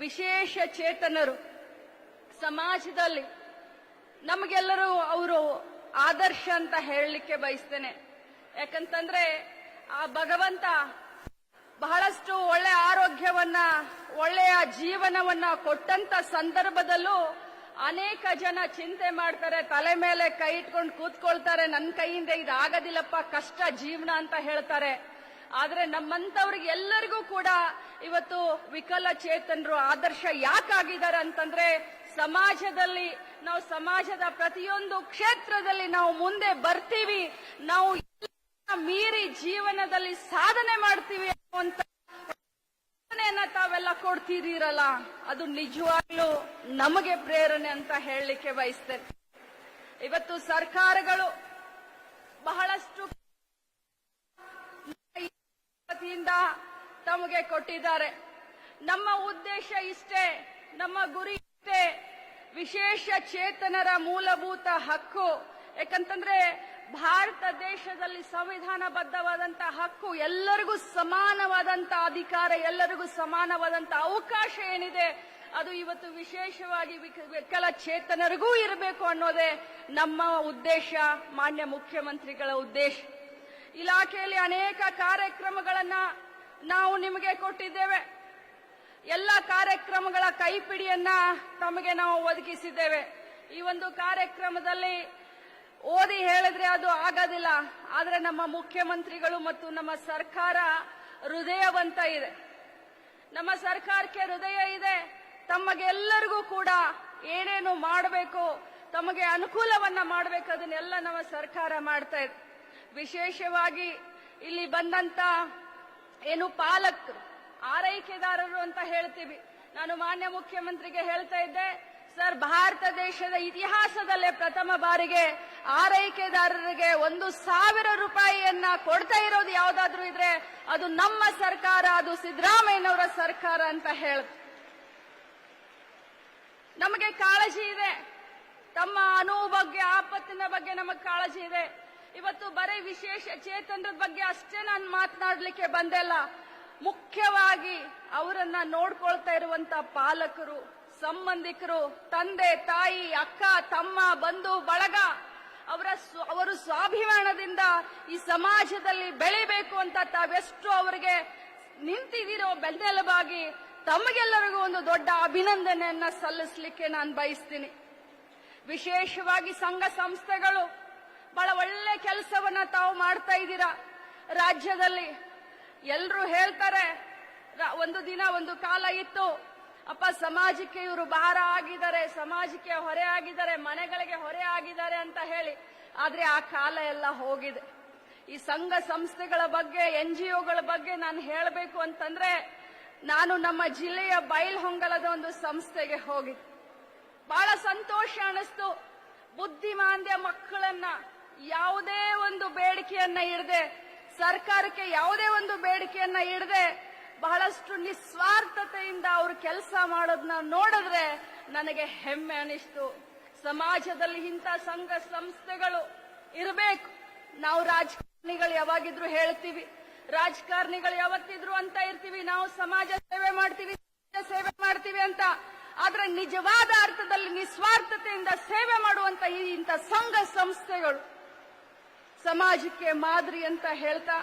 ವಿಶೇಷ ಚೇತನರು ಸಮಾಜದಲ್ಲಿ. ನಮಗೆಲ್ಲರೂ ಅವರು ಆದರ್ಶ ಅಂತ ಹೇಳಲಿಕ್ಕೆ ಬಯಸ್ತೇನೆ. ಯಾಕಂತಂದ್ರೆ ಆ ಭಗವಂತ ಬಹಳಷ್ಟು ಒಳ್ಳೆ ಆರೋಗ್ಯವನ್ನ, ಒಳ್ಳೆಯ ಜೀವನವನ್ನ ಕೊಟ್ಟಂತ ಸಂದರ್ಭದಲ್ಲೂ ಅನೇಕ ಜನ ಚಿಂತೆ ಮಾಡ್ತಾರೆ, ತಲೆ ಮೇಲೆ ಕೈ ಇಟ್ಕೊಂಡು ಕೂತ್ಕೊಳ್ತಾರೆ ನನ್ನ ಕೈಯಿಂದ ಇದಾಗದಿಲ್ಲಪ್ಪ, ಕಷ್ಟ ಜೀವನ ಅಂತ ಹೇಳ್ತಾರೆ. ಆದ್ರೆ ನಮ್ಮಂತವ್ರಿಗೆ ಎಲ್ಲರಿಗೂ ಕೂಡ ಇವತ್ತು ವಿಕಲಚೇತನರು ಆದರ್ಶ ಯಾಕಾಗಿದ್ದಾರೆ ಅಂತಂದ್ರೆ ಸಮಾಜದಲ್ಲಿ, ನಾವು ಸಮಾಜದ ಪ್ರತಿಯೊಂದು ಕ್ಷೇತ್ರದಲ್ಲಿ ನಾವು ಮುಂದೆ ಬರ್ತೀವಿ, ನಾವು ಮೀರಿ ಜೀವನದಲ್ಲಿ ಸಾಧನೆ ಮಾಡ್ತೀವಿ ಅನ್ನುವಂತ ತಾವೆಲ್ಲ ಕೊಡ್ತಿದ್ದೀರಲ್ಲ? ಅದು ನಿಜವಾಗ್ಲೂ ನಮಗೆ ಪ್ರೇರಣೆ ಅಂತ ಹೇಳಲಿಕ್ಕೆ ಬಯಸ್ತೇನೆ. ಇವತ್ತು ಸರ್ಕಾರಗಳು ಬಹಳಷ್ಟು ವತಿಯಿಂದ ತಮಗೆ ಕೊಟ್ಟಿದ್ದಾರೆ. ನಮ್ಮ ಉದ್ದೇಶ ಇಷ್ಟೇ, ನಮ್ಮ ಗುರಿ ಇಷ್ಟೇ. ವಿಶೇಷ ಚೇತನರ ಮೂಲಭೂತ ಹಕ್ಕು. ಯಾಕಂತಂದ್ರೆ ಭಾರತ ದೇಶದಲ್ಲಿ ಸಂವಿಧಾನಬದ್ಧವಾದಂತ ಹಕ್ಕು ಎಲ್ಲರಿಗೂ ಸಮಾನವಾದಂತ ಅಧಿಕಾರ, ಎಲ್ಲರಿಗೂ ಸಮಾನವಾದಂತ ಅವಕಾಶ ಏನಿದೆ, ಅದು ಇವತ್ತು ವಿಶೇಷವಾಗಿ ವಿಕಲ ಚೇತನರಿಗೂ ಇರಬೇಕು ಅನ್ನೋದೇ ನಮ್ಮ ಉದ್ದೇಶ, ಮಾನ್ಯ ಮುಖ್ಯಮಂತ್ರಿಗಳ ಉದ್ದೇಶ. ಇಲಾಖೆಯಲ್ಲಿ ಅನೇಕ ಕಾರ್ಯಕ್ರಮಗಳನ್ನ ನಾವು ನಿಮಗೆ ಕೊಟ್ಟಿದ್ದೇವೆ. ಎಲ್ಲ ಕಾರ್ಯಕ್ರಮಗಳ ಕೈಪಿಡಿಯನ್ನ ತಮಗೆ ನಾವು ಒದಗಿಸಿದ್ದೇವೆ. ಈ ಒಂದು ಕಾರ್ಯಕ್ರಮದಲ್ಲಿ ಓದಿ ಹೇಳಿದ್ರೆ ಅದು ಆಗೋದಿಲ್ಲ. ಆದರೆ ನಮ್ಮ ಮುಖ್ಯಮಂತ್ರಿಗಳು ಮತ್ತು ನಮ್ಮ ಸರ್ಕಾರ ಹೃದಯವಂತ ಇದೆ. ನಮ್ಮ ಸರ್ಕಾರಕ್ಕೆ ಹೃದಯ ಇದೆ. ತಮಗೆಲ್ಲರಿಗೂ ಕೂಡ ಏನೇನು ಮಾಡಬೇಕು, ತಮಗೆ ಅನುಕೂಲವನ್ನ ಮಾಡಬೇಕು, ಅದನ್ನೆಲ್ಲ ನಮ್ಮ ಸರ್ಕಾರ ಮಾಡ್ತಾ ಇದೆ. ವಿಶೇಷವಾಗಿ ಇಲ್ಲಿ ಬಂದಂತ ಏನು ಪಾಲಕರು ಆರೈಕೆದಾರರು ಅಂತ ಹೇಳ್ತೀವಿ. ನಾನು ಮಾನ್ಯ ಮುಖ್ಯಮಂತ್ರಿಗೆ ಹೇಳ್ತಾ ಇದ್ದೆ, ಸರ್, ಭಾರತ ದೇಶದ ಇತಿಹಾಸದಲ್ಲೇ ಪ್ರಥಮ ಬಾರಿಗೆ ಆರೈಕೆದಾರರಿಗೆ ಒಂದು ಸಾವಿರ ರೂಪಾಯಿಯನ್ನ ಕೊಡ್ತಾ ಇರೋದು ಯಾವ್ದಾದ್ರು ಇದ್ರೆ ಅದು ನಮ್ಮ ಸರ್ಕಾರ, ಅದು ಸಿದ್ದರಾಮಯ್ಯನವರ ಸರ್ಕಾರ ಅಂತ ಹೇಳ ನಮಗೆ ಕಾಳಜಿ ಇದೆ. ತಮ್ಮ ಅನುವು ಬಗ್ಗೆ ಆಪತ್ತಿನ ಬಗ್ಗೆ ನಮಗೆ ಕಾಳಜಿ ಇದೆ. ಇವತ್ತು ಬರೀ ವಿಶೇಷ ಚೇತನರ ಬಗ್ಗೆ ಅಷ್ಟೇ ನಾನು ಮಾತನಾಡಲಿಕ್ಕೆ ಬಂದೆಲ್ಲ. ಮುಖ್ಯವಾಗಿ ಅವರನ್ನ ನೋಡ್ಕೊಳ್ತಾ ಇರುವಂತ ಪಾಲಕರು, ಸಂಬಂಧಿಕರು, ತಂದೆ, ತಾಯಿ, ಅಕ್ಕ, ತಮ್ಮ, ಬಂಧು, ಬಳಗ, ಅವರ ಅವರು ಸ್ವಾಭಿಮಾನದಿಂದ ಈ ಸಮಾಜದಲ್ಲಿ ಬೆಳಿಬೇಕು ಅಂತ ತಾವೆಷ್ಟು ಅವರಿಗೆ ನಿಂತಿದ್ದೀರೋ ಬೆನ್ನೆಲುಬಾಗಿ ತಮಗೆಲ್ಲರಿಗೂ ಒಂದು ದೊಡ್ಡ ಅಭಿನಂದನೆಯನ್ನ ಸಲ್ಲಿಸಲಿಕ್ಕೆ ನಾನು ಬಯಸ್ತೀನಿ. ವಿಶೇಷವಾಗಿ ಸಂಘ ಸಂಸ್ಥೆಗಳು ಬಹಳ ಒಳ್ಳೆ ಕೆಲಸವನ್ನ ತಾವು ಮಾಡ್ತಾ ಇದ್ದೀರಾ? ರಾಜ್ಯದಲ್ಲಿ ಎಲ್ಲರೂ ಹೇಳ್ತಾರೆ ಒಂದು ದಿನ ಒಂದು ಕಾಲ ಇತ್ತು. ಅಪ್ಪ, ಸಮಾಜಕ್ಕೆ ಇವರು ಭಾರ ಆಗಿದ್ದಾರೆ, ಸಮಾಜಕ್ಕೆ ಹೊರೆ ಆಗಿದ್ದಾರೆ, ಮನೆಗಳಿಗೆ ಹೊರೆ ಆಗಿದ್ದಾರೆ ಅಂತ ಹೇಳಿ. ಆದ್ರೆ ಆ ಕಾಲ ಎಲ್ಲ ಹೋಗಿದೆ. ಈ ಸಂಘ ಸಂಸ್ಥೆಗಳ ಬಗ್ಗೆ ಎನ್ ಜಿ ಒಗಳ ಬಗ್ಗೆ ನಾನು ಹೇಳಬೇಕು ಅಂತಂದ್ರೆ, ನಾನು ನಮ್ಮ ಜಿಲ್ಲೆಯ ಬೈಲ್ಹೊಂಗಲದ ಒಂದು ಸಂಸ್ಥೆಗೆ ಹೋಗಿದ್ದೆ. ಬಹಳ ಸಂತೋಷ ಅನಿಸ್ತು. ಬುದ್ಧಿಮಾಂದ್ಯ ಮಕ್ಕಳನ್ನ ಯಾವುದೇ ಒಂದು ಬೇಡಿಕೆಯನ್ನ ಇಡದೆ, ಸರ್ಕಾರಕ್ಕೆ ಯಾವುದೇ ಒಂದು ಬೇಡಿಕೆಯನ್ನ ಇಡದೆ ಬಹಳಷ್ಟು ನಿಸ್ವಾರ್ಥತೆಯಿಂದ ಅವರು ಕೆಲಸ ಮಾಡೋದನ್ನ ನೋಡಿದ್ರೆ ನನಗೆ ಹೆಮ್ಮೆ ಅನಿಸ್ತು. ಸಮಾಜದಲ್ಲಿ ಇಂಥ ಸಂಘ ಸಂಸ್ಥೆಗಳು ಇರಬೇಕು. ನಾವು ರಾಜಕಾರಣಿಗಳು ಯಾವಾಗಿದ್ರು ಹೇಳ್ತೀವಿ, ರಾಜಕಾರಣಿಗಳು ಯಾವತ್ತಿದ್ರು ಅಂತ ಇರ್ತೀವಿ, ನಾವು ಸಮಾಜ ಸೇವೆ ಮಾಡ್ತೀವಿ ಸೇವೆ ಮಾಡ್ತೀವಿ ಅಂತ. ಆದ್ರೆ ನಿಜವಾದ ಅರ್ಥದಲ್ಲಿ ನಿಸ್ವಾರ್ಥತೆಯಿಂದ ಸೇವೆ ಮಾಡುವಂತ ಈ ಇಂಥ ಸಂಘ ಸಂಸ್ಥೆಗಳು ಸಮಾಜಕ್ಕೆ ಮಾದರಿ ಅಂತ ಹೇಳ್ತಾ